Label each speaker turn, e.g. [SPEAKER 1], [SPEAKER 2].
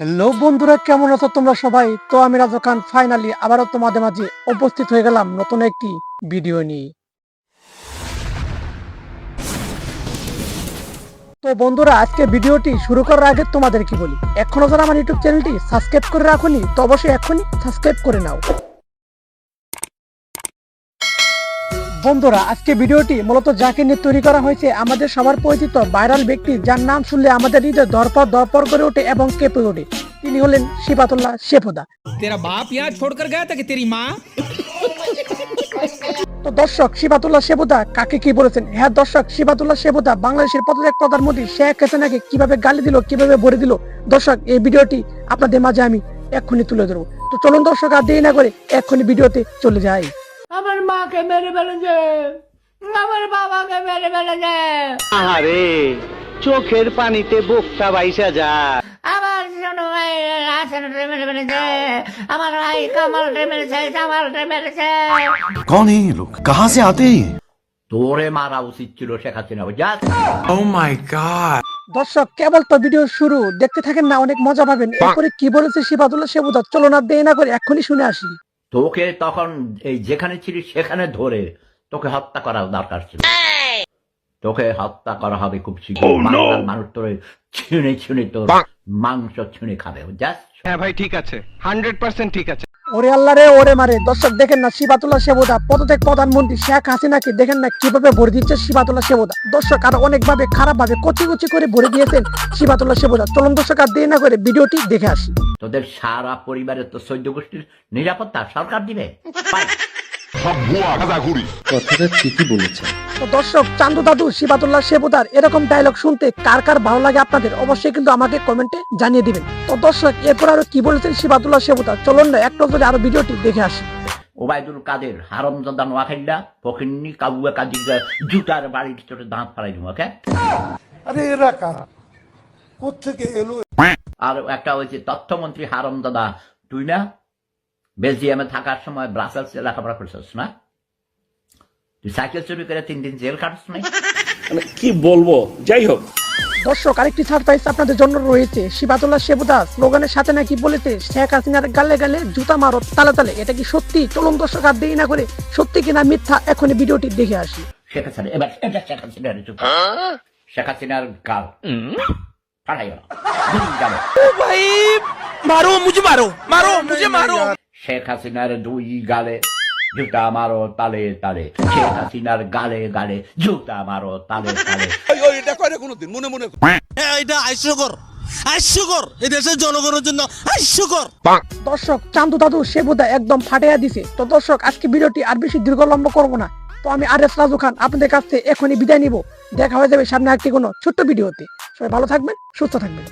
[SPEAKER 1] Hello বন্ধুরা, কেমন আছো তোমরা সবাই? তো আমি রাজু খান ফাইনালি আবারও তোমাদের মাঝে উপস্থিত হয়ে গেলাম নতুন একটি ভিডিও নিয়ে। তো বন্ধুরা, আজকে ভিডিওটি শুরু করার আগে তোমাদের কি বলি? এখনও যারা আমার ইউটিউব চ্যানেলটি সাবস্ক্রাইব করে রাখুনি, তো অবশ্যই এখনই সাবস্ক্রাইব করে নাও। বন্ধুরা আজকে ভিডিওটি মূলত যাকে নিয়ে তৈরি করা হয়েছে আমাদের সবার পরিচিত ভাইরাল ব্যক্তি যার নাম শুনলে আমাদের হৃদয় দরপর দরপর করে ওঠে এবং কেঁপে ওঠে। তিনি হলেন শিবাতুল্লাহ শেফুদা।
[SPEAKER 2] তেরা বাপ ইয়া ছোড় কর গায়া তাকে তেরি মা
[SPEAKER 1] তো দর্শক শিবাতুল্লাহ শেবুদা কাকে কি বলেছেন? হ্যাঁ দর্শক শিবাতুল্লাহ শেবুদা বাংলাদেশের প্রত্যেক প্রধানমন্ত্রী শেখ হাসিনাকে কীভাবে গালি দিল কীভাবে ভরে দিল? দর্শক এই ভিডিওটি আপনাদের মাঝে আমি এক্ষুনি তুলে ধরবো। তো চলুন দর্শক আর দেরি না করে এক্ষুনি ভিডিওতে চলে যাই।
[SPEAKER 3] মাকে মেরে ফেলেছে। আমার বাবাকে মেরে ফেলেছে।
[SPEAKER 4] চোখের পানিতে বোকটা বাইসা যা।
[SPEAKER 3] আমার শোনো মেরে ফেলেছে। আমার ভাই মেরেছে মেরেছে।
[SPEAKER 5] এই লোক? কাহা সে আতে
[SPEAKER 6] তোরে মারা উচিত ছিল শেখ হাসিনা। ও মাই গড oh
[SPEAKER 1] দর্শক কেবল তো ভিডিও শুরু। দেখতে থাকেন না অনেক মজা পাবেন। এরপরে কি বলেছে শিবাদুল্লাহ সেবুদা চলো না দেয় না করে এক্ষুনি শুনে আসি।
[SPEAKER 6] তোকে তখন এই যেখানে ছিলি সেখানে ধরে তোকে হত্যা করা দরকার ছিল। তোকে হত্যা করা হবে খুব শীঘ্র। বাংলার মানুষ তোরে ছিঁড়ে ছিঁড়ে তোর মাংস ছিঁড়ে খাবে। জাস্ট
[SPEAKER 4] হ্যাঁ ভাই ঠিক আছে। হান্ড্রেড পার্সেন্ট ঠিক আছে।
[SPEAKER 1] ওরে আল্লাহ রে ওরে মারে। দর্শক দেখেন না শিবাতুল্লাহ শেবুদা পদত্যাগ প্রধানমন্ত্রী শেখ হাসিনাকে দেখেন না কীভাবে ভরে দিচ্ছে শিবাতুল্লাহ শেবুদা দর্শক আর অনেক ভাবে খারাপ ভাবে কচি কচি করে ভরে দিয়েছেন শিবাতুল্লাহ শেবুদা চলুন দর্শক আর দেরি না করে ভিডিওটি দেখে আসি।
[SPEAKER 6] তোদের সারা পরিবারের তো সৈন্য গোষ্ঠীর নিরাপত্তা সরকার দিবে।
[SPEAKER 1] তো দর্শক চান্দু দাদু শিবাতুল্লাহ শেবুদার এরকম ডায়লগ শুনতে কার কার ভালো লাগে আপনাদের অবশ্যই কিন্তু আমাকে কমেন্টে জানিয়ে দিবেন। তো দর্শক এরপর আরও কি বলেছেন শিবাতুল্লাহ শেবুদা চলুন না একটু যদি আরও ভিডিওটি দেখে আসি।
[SPEAKER 6] ওবায়দুল কাদের হারমজাদা নোয়াখাইলা ফকিন্নি কাবুয়া কাজি জুতার বাড়ির ছোট দাঁত ফালাই দিব ওকে?
[SPEAKER 7] আরে এরা কোথেকে এলো?
[SPEAKER 6] আর একটা হয়েছে তথ্যমন্ত্রী হারমদাদা তুই না বেলজিয়ামে থাকার সময় ব্রাসেলস লেখাপড়া করছিস না? তুই সাইকেল চুরি করে তিন দিন জেল কাটছ নাই?
[SPEAKER 8] মানে কি বলব? যাই হোক।
[SPEAKER 1] দর্শক আরেকটি সারপ্রাইজ আপনাদের জন্য রয়েছে। শিবাতুল্লাহ শেবুদা স্লোগানের সাথে নাকি বলেছে শেখ হাসিনার গালে গালে জুতা মারো তালে তালে এটা কি সত্যি? চলুন দর্শক আর দেরি না করে সত্যি কিনা মিথ্যা এখনই ভিডিওটি দেখে আসি।
[SPEAKER 6] শেখ হাসিনা এবার এটা শেখ হাসিনার চুপ শেখ হাসিনার গাল। শেখ হাসিনার দুই গালে জুতা মারো তালে তালে শেখ হাসিনার গালে গালে জুতা মারো তালে তালে
[SPEAKER 9] কোনোদিন মনে মনে এটা আইসকর জন্য
[SPEAKER 1] দর্শক চান্দু দাদু সে বোধহয় একদম ফাটাইয়া দিছে। তো দর্শক আজকে ভিডিওটি আর বেশি দীর্ঘলম্ব করব না। তো আমি আর এস রাজু খান, আপনাদের কাছ থেকে এখনই বিদায় নিব। দেখা হয়ে যাবে সামনে একটি কোনো ছোট্ট ভিডিওতে। সবাই ভালো থাকবেন, সুস্থ থাকবেন।